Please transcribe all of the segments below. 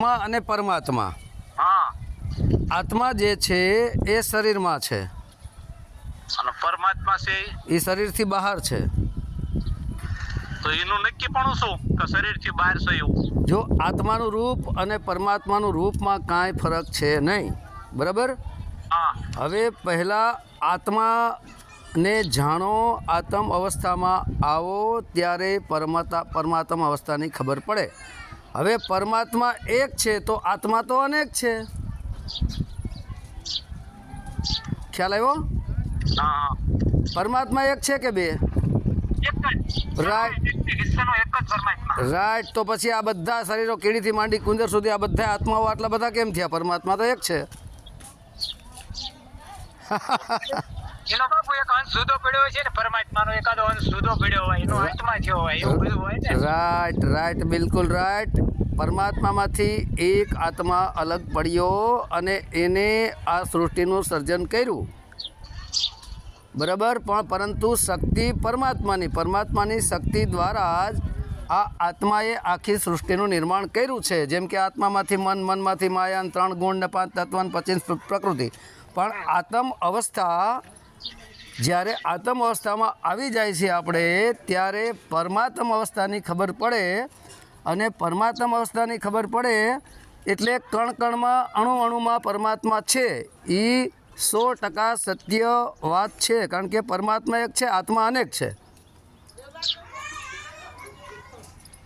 આત્મા અને પરમાત્મા. આત્મા જે છે એ શરીરમાં છે. અને પરમાત્મા છે? એ? શરીરથી બહાર છે. તો એનું નક્કી પણ શું? કે શરીરથી બહાર છે એવું? જો આત્માનું રૂપ અને પરમાત્માનું રૂપમાં કાંઈ ફરક છે નહીં. બરાબર? હવે પહેલાં આત્માને જાણો આત્મ અવસ્થામાં આવો ત્યારે પરમાતા પરમાત્મા અવસ્થાની ખબર પડે. હવે પરમાત્મા એક છે તો આત્મા તો અનેક છે. ખ્યાલ આવ્યો? પરમાત્મા એક છે કે બે? રાઈટ તો પછી આ બધા શરીરો કીડીથી માંડી કુંદર સુધી આ બધા આત્માઓ આટલા બધા કેમ થયા? પરમાત્મા તો એક છે. એનો બાપુ એક અંશ જુદો પડ્યો છે ને, પરમાત્માનો એકાદો અંશ જુદો પડ્યો હોય, એનો અંતમાં થયો હોય, એવું બધું હોય ને. રાઈટ રાઈટ બિલકુલ રાઈટ પરમાત્મામાંથી એક આત્મા અલગ પડ્યો અને એને આ સૃષ્ટિનું સર્જન કર્યું. બરાબર? પણ પરંતુ શક્તિ પરમાત્માની પરમાત્માની શક્તિ દ્વારા જ આ આત્માએ આખી સૃષ્ટિનું નિર્માણ કર્યું છે. જેમ કે આત્મામાંથી મન, મનમાંથી માયા, ત્રણ ગુણ ને પાંચ તત્વ પ્રકૃતિ. પણ આત્મ અવસ્થા જ્યારે આત્મ અવસ્થામાં આવી જાય છે આપણે, ત્યારે પરમાત્મ અવસ્થાની ખબર પડે અને પરમાત્મ અવસ્થાની ખબર પડે એટલે કણ કણમાં અણુ અણુમાં પરમાત્મા છે એ સો ટકા સત્ય વાત છે, કારણ કે પરમાત્મા એક છે, આત્મા અનેક છે.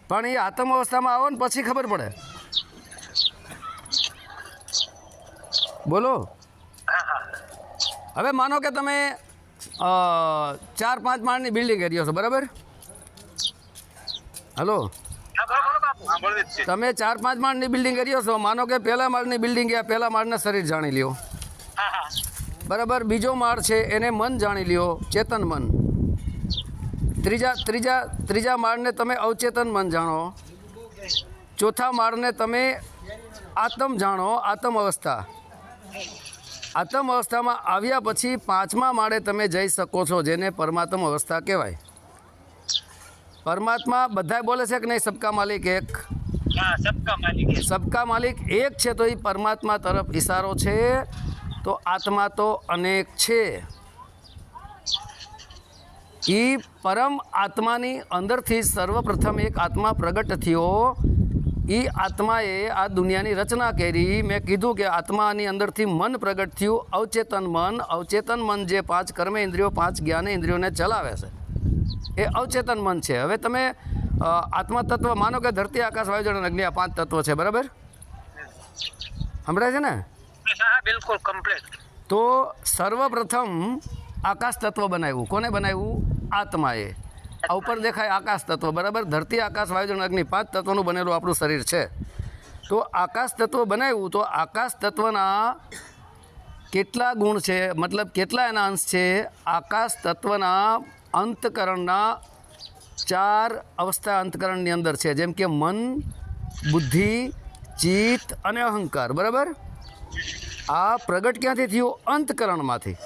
પણ એ આત્મ અવસ્થામાં આવો ને પછી ખબર પડે. બોલો. હવે માનો કે તમે ચાર પાંચ માળની બિલ્ડિંગ એરિયો છો બરાબર? હલો? તમે ચાર પાંચ માળની બિલ્ડિંગ એરિયો છો માનો કે પહેલા માળની બિલ્ડિંગ એ પહેલા માળના શરીર જાણી લ્યો. બરાબર? બીજો માળ છે, એને મન જાણી લ્યો, ચેતન મન. ત્રીજા ત્રીજા ત્રીજા માળને તમે અવચેતન મન જાણો. ચોથા માળને તમે આત્મ જાણો, આત્મ અવસ્થા. આત્મ અવસ્થામાં આવ્યા પછી પાંચમા માળે તમે જઈ શકો છો જેને પરમાત્મ અવસ્થા કહેવાય. પરમાત્મા બધાય બોલે છે કે નહીં? સબકા માલિક એક. હા સબકા માલિક સબકા માલિક એક છે તો એ પરમાત્મા તરફ ઈશારો છે તો આત્મા તો અનેક છે. એ પરમ આત્માની અંદરથી સર્વપ્રથમ એક આત્મા પ્રગટ થયો એ આત્માએ આ દુનિયાની રચના કરી. મેં કીધું કે આત્માની અંદરથી મન પ્રગટ થયું. અવચેતન મન અવચેતન મન જે પાંચ કર્મેન્દ્રિયો પાંચ જ્ઞાનેન્દ્રિયોને ચલાવે છે. એ અવચેતન મન છે. હવે તમે આત્મા તત્વ માનો કે ધરતી આકાશ વાયુ જળ અને અગ્નિ આ પાંચ તત્વો છે બરાબર? સંભળાય છે ને? બિલકુલ કમ્પ્લીટ તો સર્વપ્રથમ આકાશ તત્વ બનાવ્યું. કોને બનાવ્યું? આત્માએ. આ ઉપર દેખાય આકાશ તત્વ, બરાબર? ધરતી આકાશ વાયુ જળ અને અગ્નિ, પાંચ તત્વનું બનેલું આપણું શરીર છે. તો આકાશ તત્વ બનાવ્યું તો આકાશ તત્વના કેટલા ગુણ છે? મતલબ કેટલા એના અંશ છે? આકાશ તત્વના અંતકરણના ચાર અવસ્થા અંતકરણની અંદર છે, જેમ કે મન, બુદ્ધિ, ચિત્ત અને અહંકાર, બરાબર? આ પ્રગટ ક્યાંથી થયું? અંતકરણમાંથી.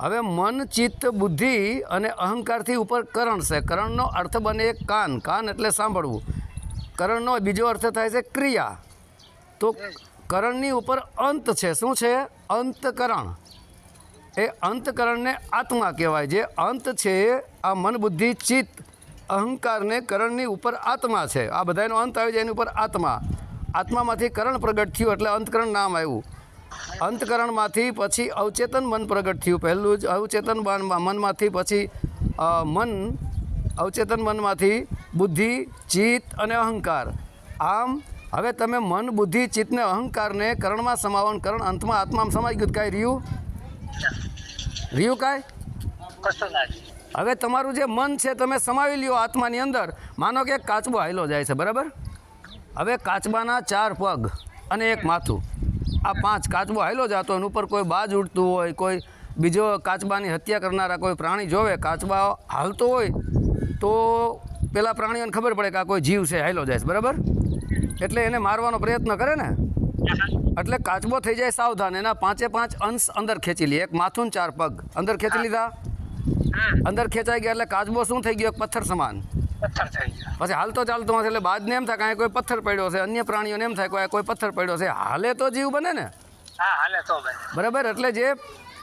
હવે મન, ચિત્ત, બુદ્ધિ અને અહંકારથી ઉપર કરણ છે. કરણનો અર્થ બને એક કાન. કાન એટલે સાંભળવું. કરણનો બીજો અર્થ થાય છે ક્રિયા. તો કરણની ઉપર અંત છે. શું છે? અંતકરણ. એ અંતકરણને આત્મા કહેવાય. જે અંત છે આ મન, બુદ્ધિ, ચિત્ત, અહંકારને કરણની ઉપર આત્મા છે. આ બધાનો અંત આવી જાય એની ઉપર આત્મા. આત્મામાંથી કરણ પ્રગટ થયું એટલે અંતકરણ નામ આવ્યું. અંતકરણમાંથી પછી અવચેતન મન પ્રગટ થયું. પહેલું જ અવચેતન મન- મનમાંથી પછી મન, અવચેતન મનમાંથી બુદ્ધિ, ચિત્ત અને અહંકાર. આમ, હવે તમે મન, બુદ્ધિ ચિત્તને અહંકારને કરણમાં સમાવન કરણ અંતમાં આત્મામાં સમાઈ ગયું. કાંઈ રહ્યું? રહ્યું કાંઈ. હવે તમારું જે મન છે તમે સમાવી લ્યો આત્માની અંદર. માનો કે કાચબો હાયલો જાય છે, બરાબર? હવે કાચબાના ચાર પગ અને એક માથું. આ પાંચ કાચબો હાલો જતો એની ઉપર કોઈ બાજ ઉડતું હોય કોઈ બીજો કાચબાની હત્યા કરનારા કોઈ પ્રાણી જોવે કાચબા હાલતો હોય તો પેલા પ્રાણીઓને ખબર પડે કે આ કોઈ જીવ છે હાયલો જાય છે બરાબર? એટલે એને મારવાનો પ્રયત્ન કરે ને. એટલે કાચબો થઈ જાય સાવધાન એના પાંચે પાંચ અંશ અંદર ખેંચી લે. એક માથું ચાર પગ. અંદર ખેંચી લીધા? અંદર ખેંચાઈ ગયા એટલે કાચબો શું થઈ ગયો? એક પથ્થર સમાન. પથ્થર થઈ ગયો. પછી હાલતો ચાલતો હશે એટલે બાદને એમ થાય કે કોઈ પથ્થર પડ્યો છે અન્ય પ્રાણીઓને એમ થાય કોઈ કોઈ પથ્થર પડ્યો છે. હાલે તો જીવ બને ને? હા હાલે તો બને. બરાબર એટલે જે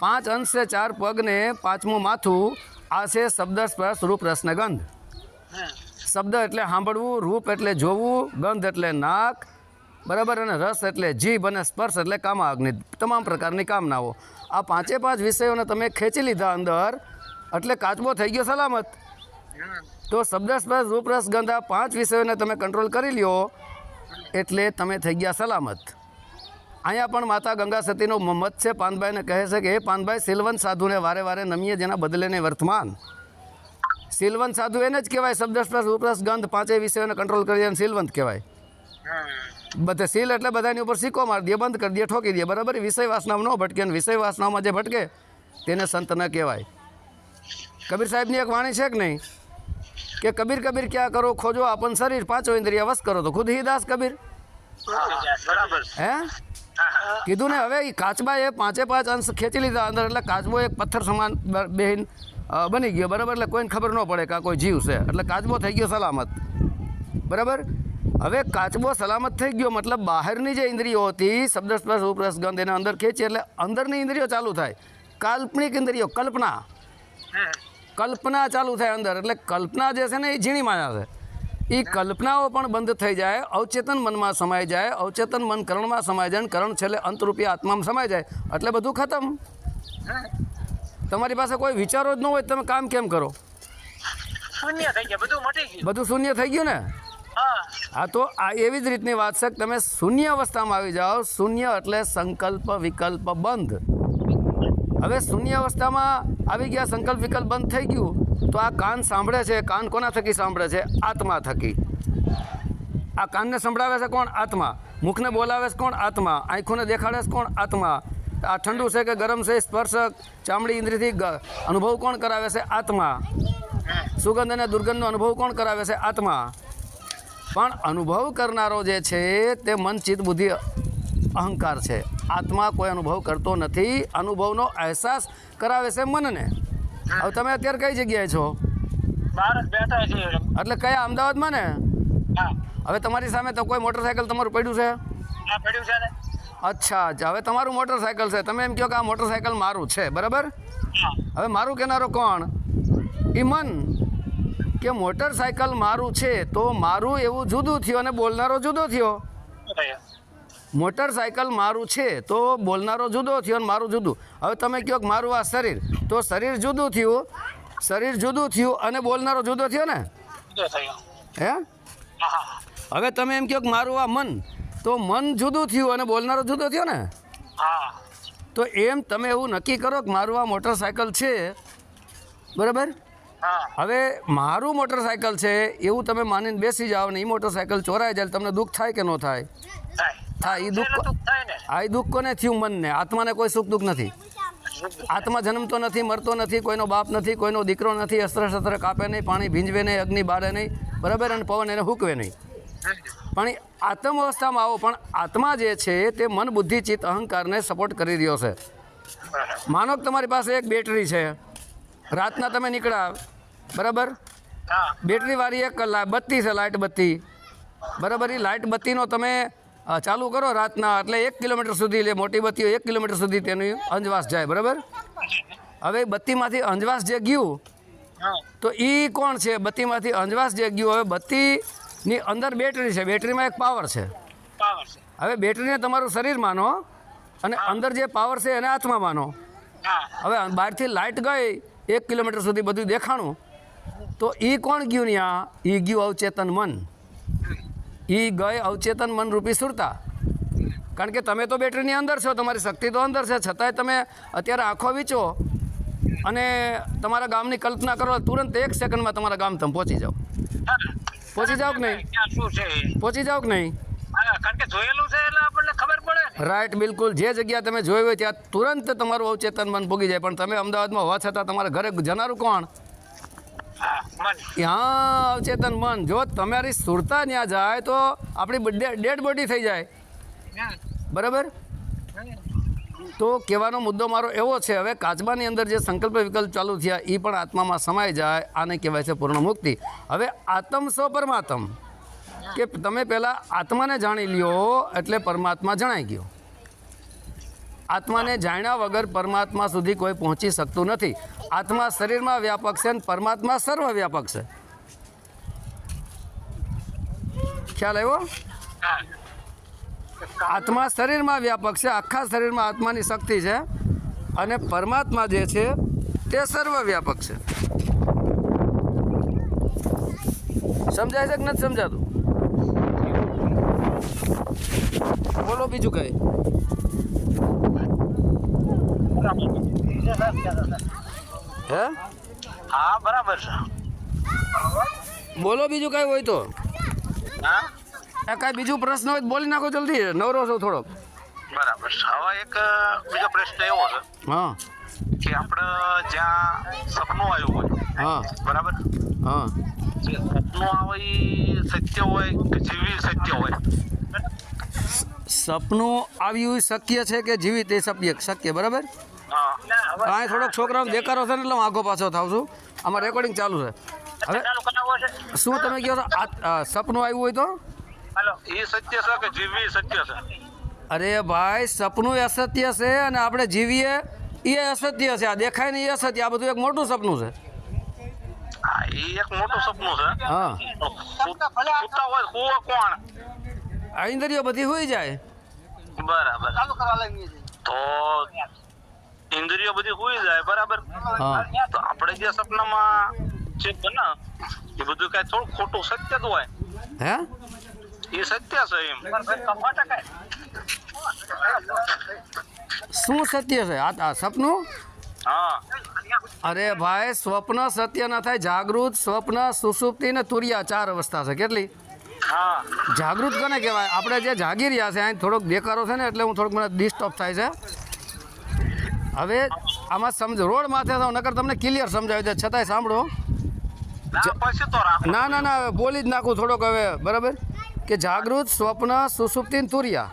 પાંચ અંશ છે ચાર પગને પાંચમું માથું આ છે શબ્દ સ્પર્શ રૂપ રસને ગંધ હમ. શબ્દ એટલે સાંભળવું રૂપ એટલે જોવું ગંધ એટલે નાક બરાબર અને રસ એટલે જીભ અને સ્પર્શ એટલે કામાગ્નિ તમામ પ્રકારની કામનાઓ. આ પાંચે પાંચ વિષયોને તમે ખેંચી લીધા અંદર એટલે કાચબો થઈ ગયો સલામત. તો શબ્દ સ્પર્શ રૂપ ગંધ પાંચ વિષયોને તમે કંટ્રોલ કરી લ્યો એટલે તમે થઈ ગયા સલામત. અહીંયા પણ માતા ગંગા સતીનો મત છે. પાનભાઈને કહે છે કે, હે પાનભાઈ, સિલવંત સાધુને વારે વારે નમીએ જેના બદલે ને વર્તમાન. સિલવંત સાધુ એને જ કહેવાય શબ્દ સ્પર્શ રૂપ ગંધ પાંચે વિષયોને કંટ્રોલ કરી એને સિલવંત કહેવાય. બધે સીલ એટલે બધાની ઉપર સિક્કો મારી દે, બંધ કરી દે, ઠોકી દે, બરાબર? વિષય વાસનામાં ન ભટકે અને વિષય વાસનામાં જે ભટકે, તેને સંત ન કહેવાય. કબીર સાહેબની એક વાણી છે કે નહીં? કે કબીર કબીર ક્યાં કરો? ખોજો આપન શરીર પાંચો ઇન્દ્રિય વશ કરો તો ખુદ હી દાસ કબીર. હે? કીધું ને હવે એ કાચબાએ પાંચે પાંચ અંશ ખેંચી લીધા અંદર એટલે કાચબો એક પથ્થર સમાન બેહીન બની ગયો બરાબર? એટલે કોઈને ખબર ન પડે કે આ કોઈ જીવ છે. એટલે કાચબો થઈ ગયો સલામત. બરાબર? હવે કાચબો સલામત થઈ ગયો મતલબ બહારની જે ઇન્દ્રિયો હતી શબ્દ સ્પર્શ ઉપરસ ગંધ એને અંદર ખેંચી એટલે અંદરની ઇન્દ્રિયો ચાલુ થાય. કાલ્પનિક ઇન્દ્રિયો કલ્પના. કલ્પના ચાલુ થાય અંદર. એટલે કલ્પના જે છે ને એ ઝીણી માયા છે. એ કલ્પનાઓ પણ બંધ થઈ જાય અવચેતન મનમાં સમાઈ જાય અવચેતન મન કરણમાં સમાઈ જાય અને કરણ છેલ્લે અંતરૂપી આત્મામાં સમાઈ જાય. એટલે બધું ખતમ. તમારી પાસે કોઈ વિચારો જ ન હોય તમે કામ કેમ કરો? શૂન્ય થઈ ગયા બધું મટી ગયું. બધું શૂન્ય થઈ ગયું ને? હા. હા તો આ એવી જ રીતની વાત છે કે તમે શૂન્ય અવસ્થામાં આવી જાઓ શૂન્ય એટલે સંકલ્પ વિકલ્પ બંધ. હવે શૂન્ય અવસ્થામાં આવી ગયા સંકલ્પ વિકલ્પ બંધ થઈ ગયું, તો આ કાન સાંભળે છે? કાન કોના થકી સાંભળે છે? આત્મા થકી. આ કાનને સંભળાવે છે કોણ? આત્મા. મુખને બોલાવે છે કોણ? આત્મા. આંખોને દેખાડે છે કોણ? આત્મા. આ ઠંડુ છે કે ગરમ છે? સ્પર્શક, ચામડી, ઇન્દ્રિયથી અનુભવ કોણ કરાવે છે? આત્મા. સુગંધ અને દુર્ગંધનો અનુભવ કોણ કરાવે છે? આત્મા. પણ અનુભવ કરનારો જે છે, તે મન, ચિત્ત, બુદ્ધિ અહંકાર છે. આત્મા કોઈ અનુભવ કરતો નથી અનુભવનો અહેસાસ કરાવે છે મનને. હવે તમે અત્યારે કઈ જગ્યાએ છો? એટલે કયા અમદાવાદમાં ને? હવે તમારી સામે તો કોઈ મોટરસાયકલ તમારું પડ્યું છે? અચ્છા અચ્છા હવે તમારું મોટરસાયકલ છે. તમે એમ કહો કે આ મોટરસાયકલ મારું છે બરાબર? હવે મારું કહેનારો કોણ? એ મન. કે મોટરસાયકલ મારું છે તો મારું એવું જુદું થયું અને બોલનારો જુદો થયો. મોટરસાયકલ મારું છે તો બોલનારો જુદો થયો અને મારું જુદું. હવે તમે કહો કે મારું આ શરીર. તો શરીર જુદું થયું શરીર જુદું થયું અને બોલનારો જુદો થયો ને? હા? હવે તમે એમ કહો કે મારું આ મન. તો મન જુદું થયું અને બોલનારો જુદો થયો ને? તો એમ તમે એવું નક્કી કરો કે મારું આ મોટરસાયકલ છે. બરાબર? હવે મારું મોટરસાયકલ છે એવું તમે માનીને બેસી જાઓ ને એ મોટરસાયકલ ચોરાઈ જાય તમને દુઃખ થાય કે ન થાય. થાય એ દુઃખ હા એ દુઃખ કોને થયું મનને? આત્માને કોઈ સુખ દુઃખ નથી. આત્મા જન્મતો નથી મરતો નથી કોઈનો બાપ નથી કોઈનો દીકરો નથી અસ્ત્ર શસ્ત્ર કાપે નહીં પાણી ભીંજવે નહીં અગ્નિ બાળે નહીં બરાબર? અને પવન એને હૂકવે નહીં. પણ એ આત્મ અવસ્થામાં આવો પણ આત્મા જે છે તે મન બુદ્ધિ ચિત્ત અહંકારને સપોર્ટ કરી રહ્યો છે. માનો કે તમારી પાસે એક બેટરી છે. રાતના તમે નીકળ્યા બરાબર? હા. બેટરીવાળી એક બત્તી છે લાઇટ બત્તી. બરાબર? એ લાઇટ બત્તીનો તમે ચાલુ કરો રાતના એટલે એક કિલોમીટર સુધી લે મોટી બત્તીઓ એક કિલોમીટર સુધી તેની અંજવાસ જાય બરાબર? હવે બત્તીમાંથી અંજવાસ જે ગયું તો એ કોણ છે? બત્તીમાંથી અંજવાસ જે ગયું હવે બત્તીની અંદર બેટરી છે. બેટરીમાં એક પાવર છે. હવે બેટરીને તમારું શરીર માનો અને અંદર જે પાવર છે એને આત્મા માનો. હવે બહારથી લાઇટ ગઈ એક કિલોમીટર સુધી બધું દેખાણું તો એ કોણ ગયું ત્યાં એ ગયું અવચેતન મન. એ ગઈ અવચેતન મન રૂપી સુરતા. કારણ કે તમે તો બેટરીની અંદર છો તમારી શક્તિ તો અંદર છે. છતાંય તમે અત્યારે આંખો વીચો અને તમારા ગામની કલ્પના કરો તુરંત એક સેકન્ડમાં તમારા ગામ તમે પહોંચી જાઓ. પહોંચી જાઓ કે નહીં? પહોંચી જાઓ કે નહીં? રાઈટ બિલકુલ. જે જગ્યા તમે જોઈ હોય ત્યાં તુરંત તમારું અવચેતન મન ભોગી જાય. પણ તમે અમદાવાદમાં હોવા છતાં તમારા ઘરે જનારું કોણ? હા અવચેતન મન. જો તમારી સુરતા ત્યાં જાય તો આપણી ડેડ બોડી થઈ જાય. બરાબર? તો કહેવાનો મુદ્દો મારો એવો છે, હવે કાચબાની અંદર જે સંકલ્પ વિકલ્પ ચાલુ થયા એ પણ આત્મામાં સમાઈ જાય, આને કહેવાય છે પૂર્ણ મુક્તિ. હવે આત્મ સ્વ પરમાત્મ. કે તમે પહેલાં આત્માને જાણી લ્યો, એટલે પરમાત્મા જણાઈ ગયો. આત્માને જાણ્યા વગર પરમાત્મા સુધી કોઈ પહોંચી શકતું નથી. આત્મા શરીરમાં વ્યાપક છે અને પરમાત્મા સર્વવ્યાપક છે. ખ્યાલ આવ્યો? આત્મા શરીરમાં વ્યાપક છે, આખા શરીરમાં આત્માની શક્તિ છે અને પરમાત્મા જે છે તે સર્વવ્યાપક છે. સમજાય છે કે નથી સમજાતું? બોલો બીજું કઈ. હે? હા બરાબર છે. બોલો બીજું કઈ હોય તો. હા? કાંઈ બીજું પ્રશ્ન હોય બોલી નાખો જલ્દી. નવરો છો થોડોક બરાબર છે. હવે એક બીજો પ્રશ્ન એવો છે હા. કે આપણે જ્યાં સપનું આવ્યું હોય હા. બરાબર? હા. જે સપનું આવે સત્ય હોય કે જીવી સત્ય હોય? સપનું આવ્યું શક્ય છે કે જીવિત એ સભ્ય શક્ય બરાબર? હા. અહીં થોડોક છોકરાઓને દેખાડો છે ને એટલે હું આગો પાછો થાવ છું. આમાં રેકોર્ડિંગ ચાલુ છે. હવે શું તમે કહો છો? સપનું આવ્યું હોય તો? એ સત્ય છે કે જીવવી સત્ય છે? અરે ભાઈ સપનું એ અસત્ય છે અને આપણે જીવીએ એ અસત્ય છે. આ દેખાય ને એ અસત્ય. આ બધું એક મોટું સપનું છે. એક મોટું સપનું છે. હા. સુતા હોય હુવે કોણ? આ બધી હોઈ જાય. બરાબર. તો ઇન્દ્રિયો બધી હુઈ જાય બરાબર? તો આપણે જે સપનામાં જે બને એ બધું કઈ થોડું ખોટું સત્ય તો હોય. હે? એ સત્ય છે એમ. શું સત્ય છે? આ આ સપનું? હા. અરે ભાઈ સ્વપ્ન સત્ય ન થાય જાગૃત સ્વપ્ન સુસુપ્તિ ને તુરિયા ચાર અવસ્થા છે. કેટલી? હા. જાગૃત કોને કહેવાય? આપણે જે જાગી રહ્યા છે અહીં થોડોક બેકારો છે ને એટલે હું થોડુંક મને ડિસ્ટર્બ થાય છે. હવે આમાં સમજ રોડ માથે થાવ નકર તમને ક્લિયર સમજાવી દે છતાંય સાંભળો. ના ના ના બોલી જ નાખું થોડોક હવે બરાબર? કે જાગૃત સ્વપ્ન સુસુપ્તિ ને તુરિયા.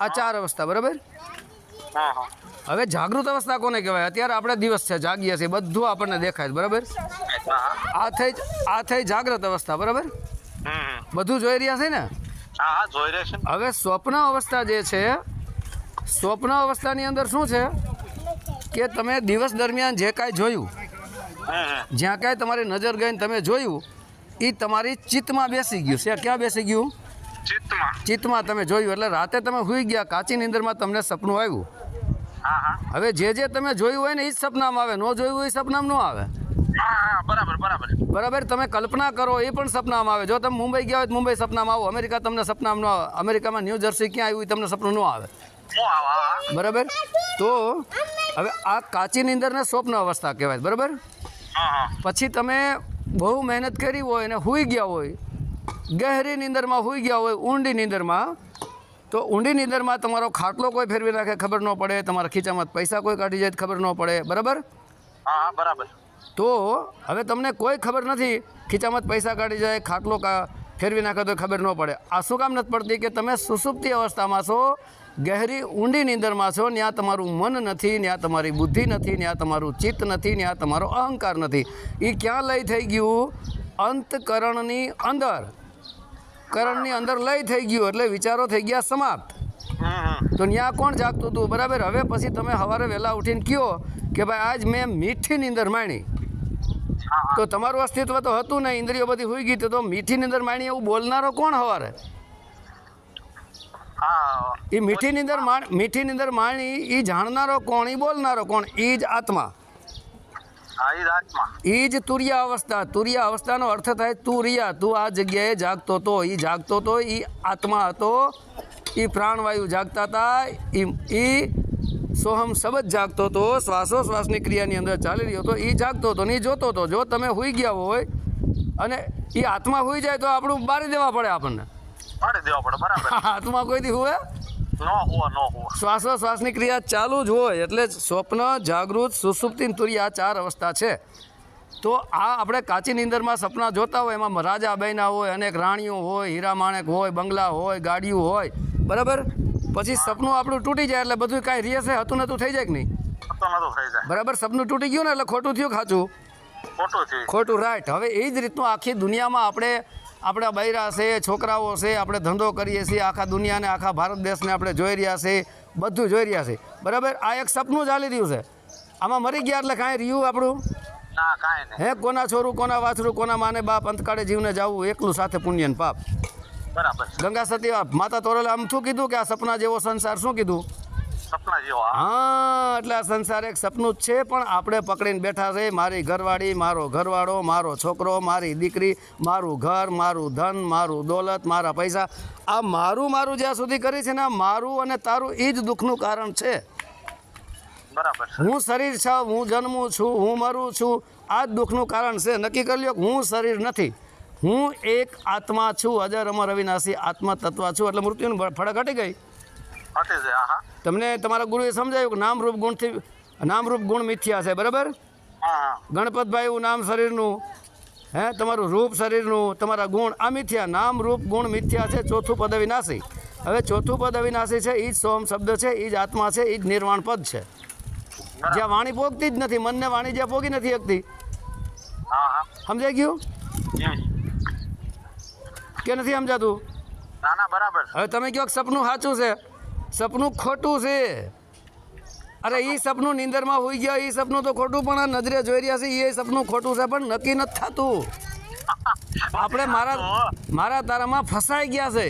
આ ચાર અવસ્થા બરાબર? હા હા. હવે જાગૃત અવસ્થા કોને કહેવાય? અત્યારે આપણે દિવસ છે જાગીએ છીએ બધું આપણને દેખાય છે બરાબર? આ થઈ આ થઈ જાગૃત અવસ્થા બરાબર? બધું જોઈ રહ્યા છે ને. હવે સ્વપ્ન અવસ્થા જે છે સ્વપ્ન અવસ્થાની અંદર શું છે? કે તમે દિવસ દરમિયાન જે કાંઈ જોયું જ્યાં કાંઈ તમારી નજર ગઈને તમે જોયું એ તમારી ચિત્તમાં બેસી ગયું. છે ક્યાં બેસી ગયું? ચિત્તમાં. તમે જોયું એટલે રાતે તમે સુઈ ગયા કાચી નીંદરમાં તમને સપનું આવ્યું. હવે જે જે તમે જોયું હોય ને એ જ સપનામાં આવે. ન જોયું હોય એ સપનામાં ન આવે. બરાબર બરાબર. બરાબર? તમે કલ્પના કરો એ પણ સપનામાં આવે. જો તમે મુંબઈ ગયા હોય તો મુંબઈ સપનામાં આવો. અમેરિકા તમને સપનામાં ન આવે. અમેરિકામાં ન્યૂ જર્સી ક્યાં આવ્યું તમને સપનું ન આવે. બરાબર? તો હવે આ કાચીની નીંદરને સ્વપ્ન અવસ્થા કહેવાય બરાબર? પછી તમે બહુ મહેનત કરી હોય અને સૂઈ ગયા હોય ગહેરી નીંદરમાં સૂઈ ગયા હોય ઊંડી નીંદરમાં તો ઊંડી નીંદરમાં તમારો ખાટલો કોઈ ફેરવી નાખે ખબર ન પડે તમારા ખીચામાં પૈસા કોઈ કાઢી જાય ખબર ન પડે બરાબર? હા હા બરાબર. તો હવે તમને કોઈ ખબર નથી ખીચામાં પૈસા કાઢી જાય ખાટલો ફેરવી નાખે તો ખબર ન પડે. આ શું કામ નથી પડતી કે તમે સુસુપ્તિ અવસ્થામાં છો ગહેરી ઊંડી નીંદરમાં છો ત્યાં તમારું મન નથી ત્યાં તમારી બુદ્ધિ નથી ત્યાં તમારું ચિત્ત નથી ત્યાં તમારો અહંકાર નથી. એ ક્યાં લઈ થઈ ગયું? અંતકરણની અંદર. કરણની અંદર લઈ થઈ ગયું એટલે વિચારો થઈ ગયા સમાપ્ત. તો ત્યાં કોણ જાગતું હતું? બરાબર? હવે પછી તમે સવારે વહેલા ઉઠીને કહો કે ભાઈ આજ મેં મીઠી નીંદર માણી. તો તમારું અસ્તિત્વ તો હતું ને ઇન્દ્રિયો બધી હોઈ ગઈ તો તો મીઠી નીંદર માણી એવું બોલનારો કોણ સવારે? એ મીઠી નીંદર માણ મીઠી નીંદર માણી એ જાણનારો કોણ એ બોલનારો કોણ એ જ આત્મા. એ જ તુરિયા અવસ્થા તુરિયા અવસ્થાનો અર્થ થાય તુરિયા તું આ જગ્યાએ જાગતો હતો એ જાગતો હતો એ આત્મા હતો એ પ્રાણવાયુ જાગતા હતા એ સોહમ શબ્દ જાગતો હતો શ્વાસોશ્વાસની ક્રિયાની અંદર ચાલી રહ્યો હતો એ જાગતો હતો ને એ જોતો હતો જો તમે હોઈ ગયા હોય અને એ આત્મા હોઈ જાય તો આપણું બારી દેવા પડે આપણને. પાડી દેવા પડે બરાબર. હાથમાં કોઈ દી હોય ન હુવા ન હુવા. શ્વાસોશ્વાસની ક્રિયા ચાલુ જ હોય એટલે સ્વપ્ન જાગૃત સુસુપ્તિ તુરી આ ચાર અવસ્થા છે. તો આ આપણે કાચી નીંદરમાં સપના જોતા હોય એમાં રાજા બહેના હોય અનેક રાણીઓ હોય હીરા માણેક હોય બંગલા હોય ગાડીઓ હોય બરાબર? પછી સપનું આપણું તૂટી જાય એટલે બધું કાંઈ રિયસે હતું નતું થઈ જાય કે નહીં? બરાબર? સપનું તૂટી ગયું ને એટલે ખોટું થયું ખાચું ખોટું ખોટું રાઈટ હવે એ જ રીતનું આખી દુનિયામાં આપણે આપણા બૈરા છે છોકરાઓ છે આપણે ધંધો કરીએ છીએ આખા દુનિયાને આખા ભારત દેશને આપણે જોઈ રહ્યા છે બધું જોઈ રહ્યા છે. બરાબર? આ એક સપનું ચાલી રહ્યું છે. આમાં મરી ગયા એટલે કાંઈ રહ્યું આપણું? હે? કોના છોરું કોના વાછરું કોના માને બાપ અંતકાળે જીવને જવું એકલું સાથે પુણ્યન પાપ. બરાબર ગંગા સતી માતા તોરલે આમ શું કીધું કે આ સપના જેવો સંસાર શું કીધું? સપના જેવો. હા એટલે આ સંસાર એક સપનું જ છે પણ આપણે પકડીને બેઠા છે મારી ઘરવાળી મારો ઘરવાળો મારો છોકરો મારી દીકરી મારું ઘર મારું ધન મારું દોલત મારા પૈસા. આ મારું મારું જ્યાં સુધી કરી છે ને મારું અને તારું એ જ દુઃખનું કારણ છે. બરાબર હું શરીર છું હું જન્મું છું હું મરું છું આ જ દુઃખનું કારણ છે. નક્કી કરી કે હું શરીર નથી. હું એક આત્મા છું અજર અમર અવિનાશી આત્મા તત્વ છું એટલે મૃત્યુનું ફળક હટી ગઈ. તમને તમારા ગુરુએ સમજાયું કે નામરૂપ ગુણથી નામરૂપ ગુણ મિથ્યા છે બરાબર? ગણપતભાઈ એવું નામ શરીરનું હે તમારું રૂપ શરીરનું તમારા ગુણ આ મિથ્યા નામ રૂપ ગુણ મિથ્યા છે ચોથું પદ અવિનાશી. હવે ચોથું પદ અવિનાશી છે એ જ સોમ શબ્દ છે એ જ આત્મા છે એ જ નિર્વાણ પદ છે. જ્યાં વાણી પોગતી જ નથી મનને વાણી જ્યાં પોગી નથી શકતી. સમજાઈ ગયું? કે નથી સમજાતું? હવે તમે કહો કે સપનું સાચું છે. સપનું ખોટું છે. અરે એ સપનું નીંદરમાં હોઈ ગયા એ સપનું તો ખોટું પણ આ નજરે જોઈ રહ્યા છે એ સપનું ખોટું છે પણ નક્કી નથી થતું. આપણે મારા મારા તારામાં ફસાઈ ગયા છે.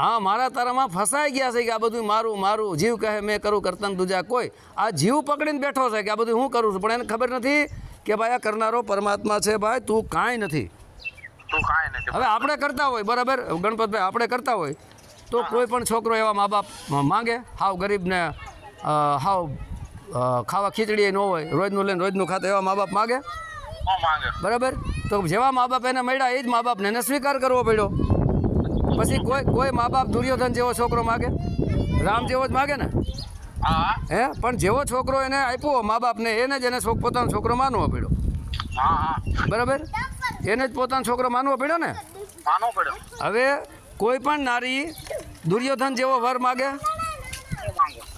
હા મારા તારામાં ફસાઈ ગયા છે કે આ બધું મારું મારું જીવ કહે મેં કરું કરતન દુજા કોઈ. આ જીવ પકડીને બેઠો છે કે આ બધું હું કરું છું પણ એને ખબર નથી કે ભાઈ આ કરનારો પરમાત્મા છે ભાઈ તું કાંઈ નથી. તું કાંઈ નથી. હવે આપણે કરતા હોય બરાબર? ગણપતભાઈ આપણે કરતા હોય. તો કોઈ પણ છોકરો એવા મા બાપ માંગે હાવ ગરીબને હાવ ખાવા ખીચડી ન હોય રોજનું લઈને રોજનું ખાતા એવા મા બાપ માગે. બરાબર? તો જેવા મા બાપ એને મળ્યા એ જ મા બાપને એને સ્વીકાર કરવો પડ્યો. પછી કોઈ કોઈ મા બાપ દુર્યોધન જેવો છોકરો માગે? રામ જેવો જ માગે ને? હે. પણ જેવો છોકરો એને આપ્યો મા બાપને એને જ એને પોતાનો છોકરો માનવો પડ્યો. હા હા. બરાબર? એને જ પોતાનો છોકરો માનવો પડ્યો ને? હવે કોઈ પણ નારી દુર્યોધન જેવો વર માગે?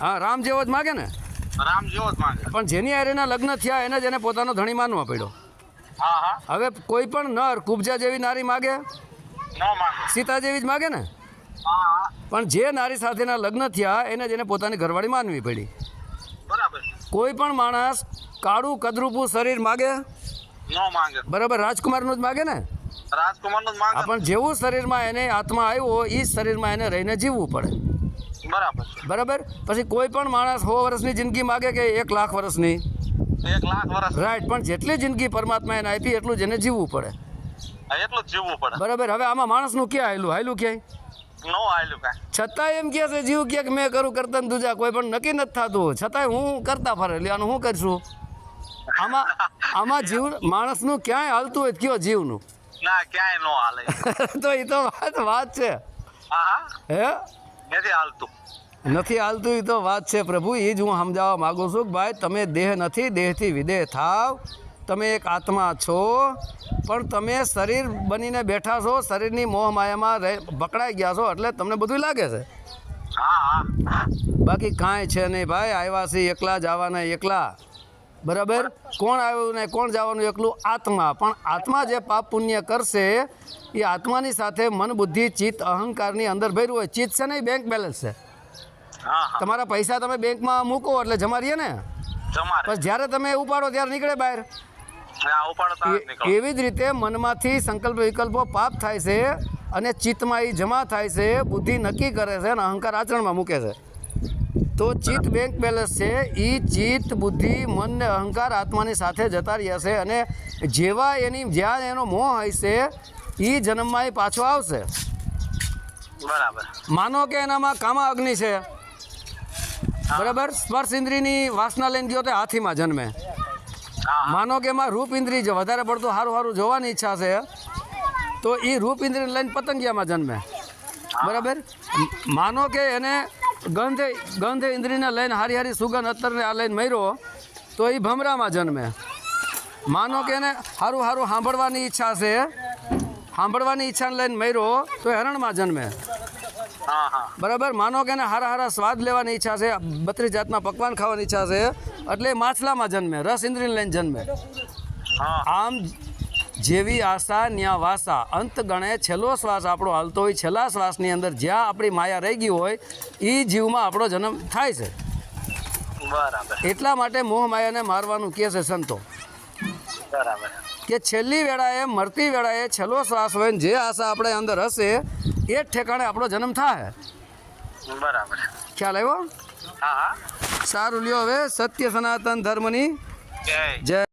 હા રામ જેવો જ માગે ને? રામ જેવો જ માગે. પણ જેની હારેના લગ્ન થયા એને જ એને પોતાનો ધણી માનવો પડ્યો. હવે કોઈ પણ નર કુબજા જેવી નારી માગે? સીતા જેવી જ માગે ને? પણ જે નારી સાથેના લગ્ન થયા એને જ એને પોતાની ઘરવાળી માનવી પડી. કોઈ પણ માણસ કાળું કદરૂપું શરીર માગે. બરાબર રાજકુમારનું જ માગે ને? રાજકુમારનું માંગે પણ જેવું શરીરમાં એને આત્મા આવ્યો એ જ શરીરમાં એને રહીને જીવવું પડે. બરાબર બરાબર? પછી કોઈ પણ માણસ સો વર્ષની જિંદગી માગે કે એક લાખ વર્ષની? એક લાખ વર્ષ. રાઈટ પણ જેટલી જિંદગી પરમાત્મા એને આપી એટલું જ એને જીવવું પડે. એટલું જ જીવવું પડે. બરાબર? હવે આમાં માણસનું ક્યાં આયલું આયલું ક્યાંય? નો છતાંય એમ કે છે જીવ કે મેં કરું કરતા ને દૂજા કોઈ પણ નક્કી નથી થતું. છતાંય હું કરતા ફરે એટલે આનું શું કરશું? આમાં આમાં જીવ માણસનું ક્યાંય હાલતું હોય કયો જીવનું? ના ક્યાંય નો હાલે. તો એ તો વાત વાત છે. હા હા? નથી હાલતું. નથી હાલતું એ તો વાત છે પ્રભુ. એ જ હું સમજાવવા માગું છું કે ભાઈ તમે દેહ નથી દેહથી વિદેહ થાવ. તમે એક આત્મા છો પણ તમે શરીર બનીને બેઠા છો શરીરની મોહ માયામાં રહે પકડાઈ ગયા છો એટલે તમને બધું લાગે છે? હા હા. બાકી કાંઈ છે નહીં ભાઈ આવ્યા છે એકલા જવાના એકલા. બરાબર? કોણ આવ્યું ને કોણ જવાનું એકલું? આત્મા. પણ આત્મા જે પાપ પુણ્ય કરશે એ આત્માની સાથે મન બુદ્ધિ ચિત્ત અહંકારની અંદર ભર્યું હોય. ચિત્ત છે ને એ બેંક બેલેન્સ છે. તમારા પૈસા તમે બેંકમાં મૂકો એટલે જમા રહીએ ને બસ જ્યારે તમે ઉપાડો ત્યારે નીકળે બહાર. એવી જ રીતે મનમાંથી સંકલ્પ વિકલ્પો પાપ થાય છે અને ચિત્તમાં એ જમા થાય છે બુદ્ધિ નક્કી કરે છે અને અહંકાર આચરણમાં મૂકે છે. તો ચિત્ત બેંક બેલેન્સ છે. એ ચિત્ત બુદ્ધિ મન ને અહંકાર આત્માની સાથે જતા રહ્યા છે અને જેવા એની જ્યાં એનો મોહ હશે એ જન્મમાં એ પાછો આવશે. બરાબર. માનો કે એનામાં કામા અગ્નિ છે. બરાબર? સ્પર્શ ઇન્દ્રિયની વાસના લઈને ગયો તે હાથીમાં જન્મે. માનો કે એમાં રૂપ ઇન્દ્રિય છે વધારે પડતું સારું સારું જોવાની ઈચ્છા છે તો એ રૂપ ઇન્દ્રિય લઈને પતંગિયામાં જન્મે. બરાબર? માનો કે એને ગંધ ગંધ ઇન્દ્રિયને લઈને હારી હારી સુગંધ અત્તરને આ લઈને મર્યો તો એ ભમરામાં જન્મે. માનો કે એને સારું સારું સાંભળવાની ઈચ્છા છે. સાંભળવાની ઈચ્છાને લઈને મર્યો તો એ હરણમાં જન્મે. બરાબર? માનો કે એને હારા હારા સ્વાદ લેવાની ઈચ્છા છે બત્રીસ જાતના પકવાન ખાવાની ઈચ્છા છે એટલે માછલામાં જન્મે રસ ઇન્દ્રિયને લઈને જન્મે. આમ જેવી આશા ન્યા વાસા. અંત ગણે છેલ્લો શ્વાસ આપણો હાલતો હોય છેલ્લા શ્વાસની અંદર જ્યાં આપણી માયા રહી ગઈ હોય એ જીવમાં આપણો જન્મ થાય છે. એટલા માટે મોહ માયાને મારવાનું કહે છે સંતો. બરાબર. કે છેલ્લી વેળાએ મરતી વેળાએ છેલ્લો શ્વાસ હોય ને જે આશા આપણે અંદર હશે એ જ ઠેકાણે આપણો જન્મ થાય. બરાબર. ખ્યાલ આવ્યો? સારું લ્યો હવે સત્ય સનાતન ધર્મની જય.